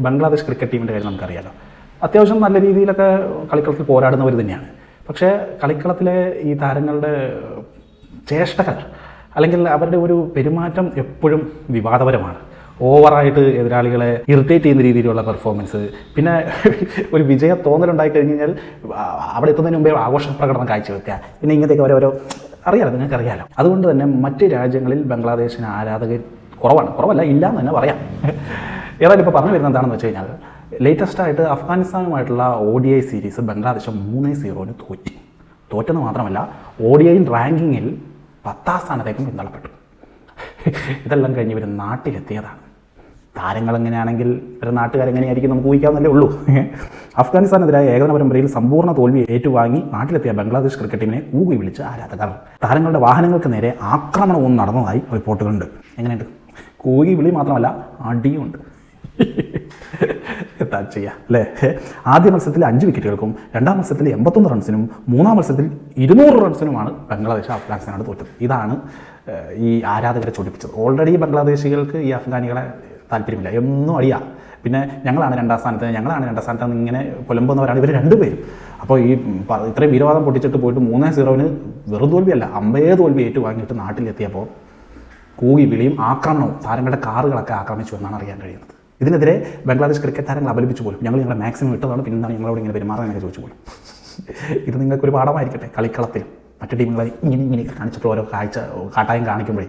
Bangladesh cricket ടീമിന്റെ കാര്യം നമുക്കറിയാലോ. അത്യാവശ്യം നല്ല രീതിയിലൊക്കെ കളിക്കളത്തിൽ പോരാടുന്നവർ തന്നെയാണ്. പക്ഷേ കളിക്കളത്തിലെ ഈ താരങ്ങളുടെ ചേഷ്ടകൾ അല്ലെങ്കിൽ അവരുടെ ഒരു പെരുമാറ്റം എപ്പോഴും വിവാദപരമാണ്. ഓവറായിട്ട് എതിരാളികളെ ഇറിറ്റേറ്റ് ചെയ്യുന്ന രീതിയിലുള്ള പെർഫോമൻസ്. പിന്നെ ഒരു വിജയ തോന്നലുണ്ടായി കഴിഞ്ഞ് കഴിഞ്ഞാൽ അവിടെ എത്തുന്നതിന് മുമ്പേ ആഘോഷ പ്രകടനം കാഴ്ചവെക്കുക. പിന്നെ ഇങ്ങനത്തെയൊക്കെ ഓരോരോ അറിയാലോ നിങ്ങൾക്ക് അറിയാലോ അതുകൊണ്ട് തന്നെ മറ്റ് രാജ്യങ്ങളിൽ ബംഗ്ലാദേശിന് ആരാധകർ കുറവാണ്. കുറവല്ല ഇല്ല എന്ന് തന്നെ പറയാം. ഏതായാലും ഇപ്പോൾ പറഞ്ഞു വരുന്നത് എന്താണെന്ന് വെച്ച് കഴിഞ്ഞാൽ ലേറ്റസ്റ്റ് ആയിട്ട് അഫ്ഗാനിസ്ഥാനുമായിട്ടുള്ള O D I series Bangladesh മൂന്ന് സീറോന് തോറ്റി. തോറ്റെന്ന് മാത്രമല്ല ഒ ഡി ഐ റാങ്കിങ്ങിൽ പത്താം സ്ഥാനത്തേക്കും പിന്തള്ളപ്പെട്ടു. ഇതെല്ലാം കഴിഞ്ഞ് ഇവർ നാട്ടിലെത്തിയതാണ്. താരങ്ങൾ എങ്ങനെയാണെങ്കിൽ ഇവരുടെ നാട്ടുകാരെങ്ങനെയായിരിക്കും നമുക്ക് ഊഹിക്കാവുന്നല്ലേ ഉള്ളൂ. അഫ്ഗാനിസ്ഥാനെതിരായ ഏകദിന പരമ്പരയിൽ സമ്പൂർണ തോൽവി ഏറ്റുവാങ്ങി നാട്ടിലെത്തിയ ബംഗ്ലാദേശ് ക്രിക്കറ്റ് ടീമിനെ ഊകി വിളിച്ച ആരാധകർ. താരങ്ങളുടെ വാഹനങ്ങൾക്ക് നേരെ ആക്രമണവും നടന്നതായി റിപ്പോർട്ടുകളുണ്ട്. എങ്ങനെയുണ്ട്? കൂകി വിളി മാത്രമല്ല അടിയുണ്ട്. എന്താ ചെയ്യുക അല്ലേ? ആദ്യ മത്സരത്തിൽ അഞ്ച് വിക്കറ്റുകൾക്കും രണ്ടാം മത്സരത്തിൽ എൺപത്തൊന്ന് റൺസിനും മൂന്നാം മത്സരത്തിൽ ഇരുന്നൂറ് റൺസിനുമാണ് ബംഗ്ലാദേശ് അഫ്ഗാനിസ്ഥാനോട് തോറ്റത്. ഇതാണ് ഈ ആരാധകരെ ചൊടിപ്പിച്ചത്. ഓൾറെഡി ബംഗ്ലാദേശികൾക്ക് ഈ അഫ്ഗാനികളെ താല്പര്യമില്ല. എന്നും അറിയാം പിന്നെ ഞങ്ങളാണ് രണ്ടാം സ്ഥാനത്ത് ഞങ്ങളാണ് രണ്ടാം സ്ഥാനത്ത് ഇങ്ങനെ പുലമ്പുന്നവരാണ് ഇവർ രണ്ടുപേരും. അപ്പോൾ ഈ ഇത്രയും വീരവാദം പൊട്ടിച്ചിട്ട് പോയിട്ട് മൂന്നേ സീറോവിന് വെറും തോൽവിയല്ല അമ്പേ തോൽവി ഏറ്റുവാങ്ങിയിട്ട് നാട്ടിലെത്തിയപ്പോൾ കൂകി വിളിയും ആക്രമണവും താരങ്ങളുടെ കാറുകളൊക്കെ ആക്രമിച്ചു എന്നാണ് അറിയാൻ കഴിയുന്നത്. ഇതിനെതിരെ ബംഗ്ലാദേശ് ക്രിക്കറ്റ് താരങ്ങൾ അപലപിച്ചു പോലും. ഞങ്ങൾ ഞങ്ങളെ മാക്സിമം ഇട്ടതാണ് പിന്നെ ഞങ്ങളോട് ഇങ്ങനെ പെരുമാറാൻ ചോദിച്ചു പോലും. ഇത് നിങ്ങൾക്കൊരു പാഠമായിരിക്കട്ടെ കളിക്കളത്തിൽ. മറ്റു ടീമുകളെ ഇങ്ങനെ ഇങ്ങനെയൊക്കെ കാണിച്ചിട്ട് ഓരോ കാഴ്ച കാട്ടായം കാണിക്കുമ്പോഴേ.